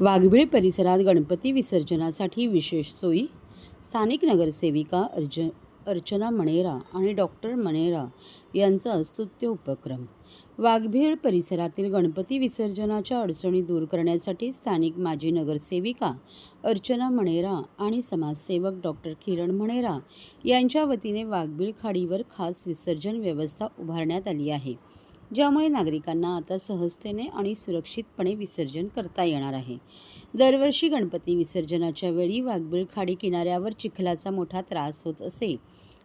वाघबीळ परिसरात गणपती विसर्जनासाठी विशेष सोयी स्थानिक नगरसेविका अर्ज अर्चना मणेरा आणि डॉक्टर मणेरा यांचा स्तुत्य उपक्रम. वाघभीळ परिसरातील गणपती विसर्जनाच्या अडचणी दूर करण्यासाठी स्थानिक माजी नगरसेविका अर्चना मणेरा आणि समाजसेवक डॉक्टर किरण मणेरा यांच्या वतीने वाघबीळ खाडीवर खास विसर्जन व्यवस्था उभारण्यात आली आहे. ज्यामुळे नागरिकांना आता सहजतेने आणि सुरक्षितपणे विसर्जन करता येणार आहे. दरवर्षी गणपती विसर्जनाच्या वेळी वाघबीळ खाडी किनाऱ्यावर चिखलाचा मोठा त्रास होत असे.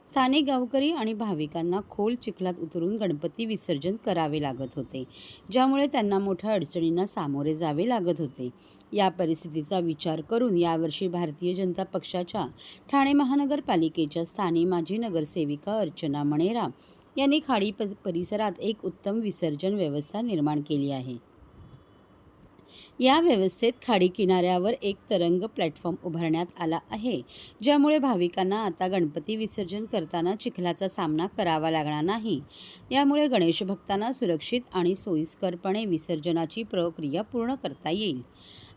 स्थानिक गावकरी आणि भाविकांना खोल चिखलात उतरून गणपती विसर्जन करावे लागत होते ज्यामुळे त्यांना मोठ्या अडचणींना सामोरे जावे लागत होते. या परिस्थितीचा विचार करून यावर्षी भारतीय जनता पक्षाच्या ठाणे महानगरपालिकेच्या स्थानिक माजी नगरसेविका अर्चना मणेरा यांनी खाडी प परिसरात एक उत्तम विसर्जन व्यवस्था निर्माण केली आहे. या व्यवस्थेत खाडी किनाऱ्यावर एक तरंग प्लॅटफॉर्म उभारण्यात आला आहे ज्यामुळे भाविकांना आता गणपती विसर्जन करताना चिखलाचा सामना करावा लागणार नाही. यामुळे गणेश भक्तांना सुरक्षित आणि सोयीस्करपणे विसर्जनाची प्रक्रिया पूर्ण करता येईल.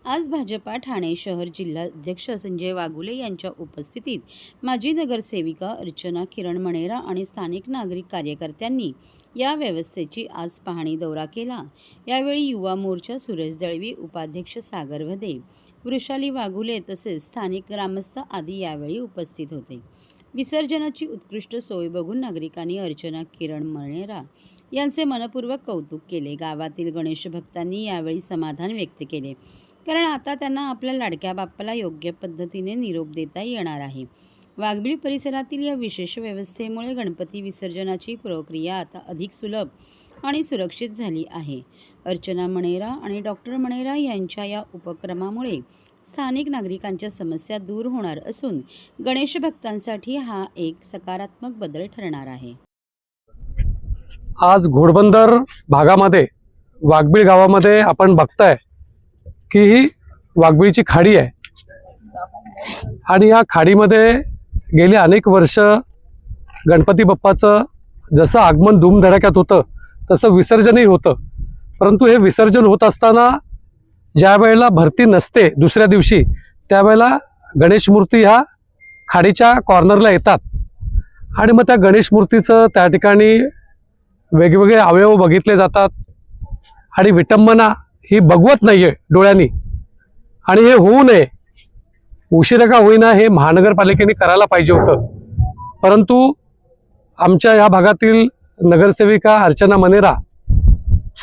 आज भाजपा ठाणे शहर जिल्हाध्यक्ष संजय वाघुले यांच्या उपस्थितीत माजी नगरसेविका अर्चना किरण मणेरा आणि स्थानिक नागरिक कार्यकर्त्यांनी या व्यवस्थेची आज पाहणी दौरा केला. यावेळी युवा मोर्चा सुरेश दळवी उपाध्यक्ष सागर भदे वृषाली वाघुले तसेच स्थानिक ग्रामस्थ आदी यावेळी उपस्थित होते. विसर्जनाची उत्कृष्ट सोय बघून नागरिकांनी अर्चना किरण मणेरा यांचे मनपूर्वक कौतुक केले. गावातील गणेश भक्तांनी यावेळी समाधान व्यक्त केले. कारण आता त्यांना आपल्या लाडक्या बाप्पाला योग्य पद्धतीने निरोप देता येणार आहे. वाघबीळ परिसरातील या विशेष व्यवस्थेमुळे गणपती विसर्जनाची प्रक्रिया आता अधिक सुलभ आणि सुरक्षित झाली आहे. अर्चना मणेरा आणि डॉक्टर मणेरा यांच्या या उपक्रमामुळे स्थानिक नागरिकांच्या समस्या दूर होणार असून गणेश भक्तांसाठी हा एक सकारात्मक बदल ठरणार आहे. आज घोडबंदर भागामध्ये वाघबीळ गावामध्ये आपण बघताय की ही वाघबिळीची खाडी आहे. आणि या खाडीमध्ये गेली अनेक वर्ष गणपती बाप्पाचं जसं आगमन धूमधडाक्यात होतं तसं विसर्जनही होतं. परंतु हे विसर्जन होत असताना ज्या वेळेला भरती नसते दुसऱ्या दिवशी त्यावेळेला गणेश मूर्ती ह्या खाडीच्या कॉर्नरला येतात. आणि मग त्या गणेश मूर्तीचं त्या ठिकाणी वेगवेगळे अवयव बघितले जातात. आणि विटंबना ही बघवत नाही आहे डोळ्यांनी. आणि हे होऊ नये. उशिरा का होईना हे महानगरपालिकेने करायला पाहिजे होतं. परंतु आमच्या या भागातील नगरसेविका अर्चना मनेरा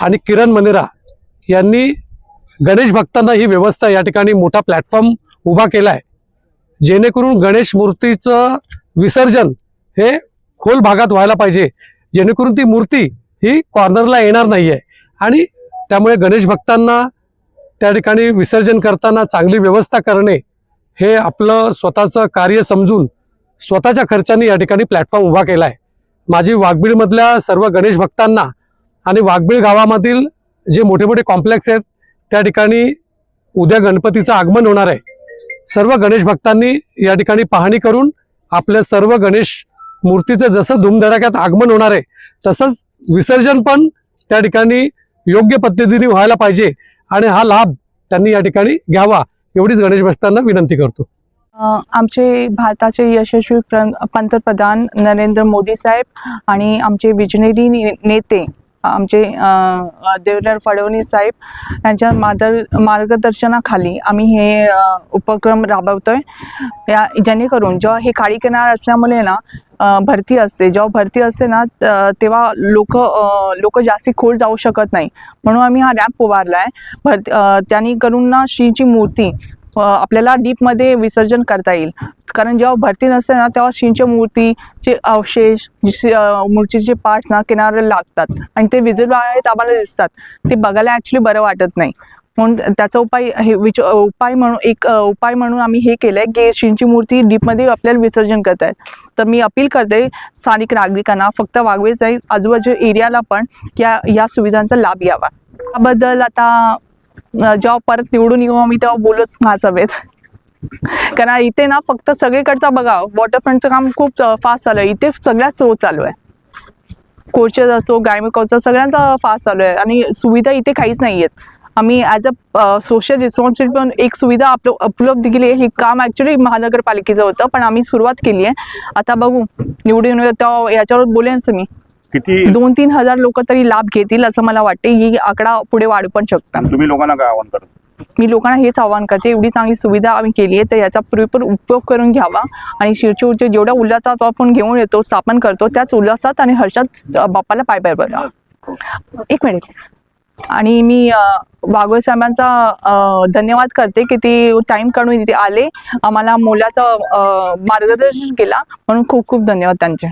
आणि किरण मनेरा यांनी गणेश भक्तांना ही व्यवस्था या ठिकाणी मोठा प्लॅटफॉर्म उभा केला आहे जेणेकरून गणेश मूर्तीचं विसर्जन हे खोल भागात व्हायला पाहिजे. जेणेकरून ती मूर्ती ही कॉर्नरला येणार नाही आहे आणि त्यामुळे गणेश भक्तांना त्या ठिकाणी विसर्जन करताना चांगली व्यवस्था करणे हे आपलं स्वतःचं कार्य समजून स्वतःच्या खर्चाने या ठिकाणी प्लॅटफॉर्म उभा केला आहे माझी वाघबीळमधल्या सर्व गणेश भक्तांना आणि वाघबीळ गावामधील जे मोठे मोठे कॉम्प्लेक्स आहेत त्या ठिकाणी उद्या गणपतीचं आगमन होणार आहे. सर्व गणेश भक्तांनी या ठिकाणी पाहणी करून आपल्या सर्व गणेश मूर्तीचं जसं धूमधडाक्यात आगमन होणार आहे तसंच विसर्जन पण त्या ठिकाणी योग्य पद्धतीने व्हायला पाहिजे आणि हा लाभ त्यांनी या ठिकाणी घ्यावा एवढीच गणेश भक्तांना विनंती करतो. आमचे भारताचे यशस्वी प्र- पंतप्रधान नरेंद्र मोदी साहेब आणि आमचे विजनेरी ने- नेते आमचे अ, फडणवीस साहेब यांच्या मादर मार्गदर्शनाखाली आम्ही हे उपक्रम उपक्रम राबवतोय. या जेणेकरून जेव्हा हे खाडी किनार असल्यामुळे ना भरती असते. जेव्हा भरती असते ना तेव्हा लोक लोक जास्ती खोल जाऊ शकत नाही. म्हणून आम्ही हा रॅम्प उभारला आहे भरती त्यांनी करून ना श्रीची मूर्ती आपल्याला डीपमध्ये विसर्जन करता येईल. कारण जेव्हा भरती नसते ना तेव्हा शिंच्या मूर्तीचे अवशेष मूर्तीचे पार्ट्स ना किनाऱ्याला लागतात. आणि ते विजिबल आहेत आम्हाला दिसतात. ते बघायला ॲक्च्युली बरं वाटत नाही. म्हणून त्याचा उपाय हे विच उपाय म्हणून एक उपाय म्हणून आम्ही हे केलं आहे की शिंची मूर्ती डीपमध्ये आपल्याला विसर्जन करतायत तर मी अपील करते स्थानिक नागरिकांना फक्त वागवेच जाईल. आजूबाजू एरियाला पण या या सुविधांचा लाभ घ्यावा. त्याबद्दल आता जेव्हा परत निवडून येऊ आम्ही तेव्हा बोलूच महासभेत कारण इथे ना फक्त सगळीकडचा बघा वॉटरफ्रंटचं काम खूप फास्ट चालू आहे. इथे सगळ्यात सो चालू आहे. कोचेस असो गायमिकवचा सगळ्यांचा फास्ट चालू आहे. आणि सुविधा इथे काहीच नाही आहेत. आम्ही ॲज अ सोशल रिस्पॉन्सिबिलिटी पण एक सुविधा आपलं उपलब्ध केली आहे. हे काम ॲक्च्युली महानगरपालिकेचं होतं पण आम्ही सुरुवात केली आहे. आता बघू निवडून तेव्हा याच्यावर बोलेनच मी. किती दोन तीन हजार लोक तरी लाभ घेतील असं मला वाटते. ही आकडा पुढे वाढू पण शकतात. तुम्ही लोकांना काय आवाहन करता? मी लोकांना हेच आवाहन करते. एवढी चांगली सुविधा आम्ही केली आहे तर याचा पुरेपूर उपयोग करून घ्यावा. आणि शिरचूरचे जेवढ्या उल्हासात आपण घेऊन येतो स्थापन करतो त्याच उल्हासात आणि हर्षात बाप्पाला पाय पाय बरा एक मिनिट. आणि मी वाघोळे साहेबांचा धन्यवाद करते की ते टाइम काढून इथे आले. आम्हाला मोलाचं मार्गदर्शन केला. म्हणून खूप खूप धन्यवाद त्यांचे.